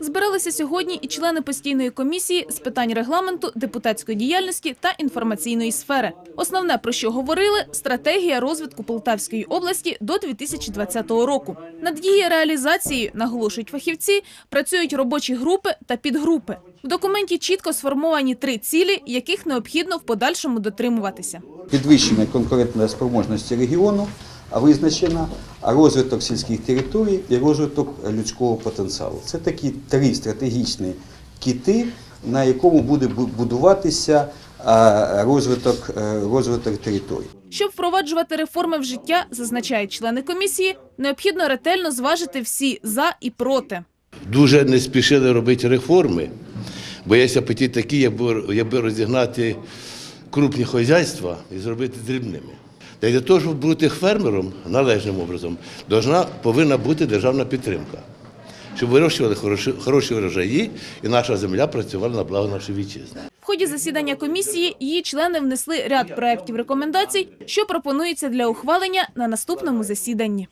Збиралися сьогодні і члени постійної комісії з питань регламенту, депутатської діяльності та інформаційної сфери. Основне про що говорили стратегія розвитку Полтавської області до 2020 року. Над її реалізацією наголошують фахівці. Працюють робочі групи та підгрупи. В документі чітко сформовані три цілі, яких необхідно в подальшому дотримуватися. Підвищення конкурентної спроможності регіону визначена, розвиток сільських територій і розвиток людського потенціалу. Це такі три стратегічні кіти, на якому буде будуватися розвиток, е, розвиток територій. Щоб впроваджувати реформи в життя, зазначають члени комісії, необхідно ретельно зважити всі за і проти. дуже не спішили робити реформи, бо є апетит такий, якби, якби розігнати крупні хазяйства і зробити дрібними. Та й для того, щоб бути фермером належним образом, должна, повинна бути державна підтримка, щоб вирощували хороші, хороші врожаї і наша земля працювала на благо нашої вітчизни. В ході засідання комісії її члени внесли ряд проєктів рекомендацій, що пропонується для ухвалення на наступному засіданні.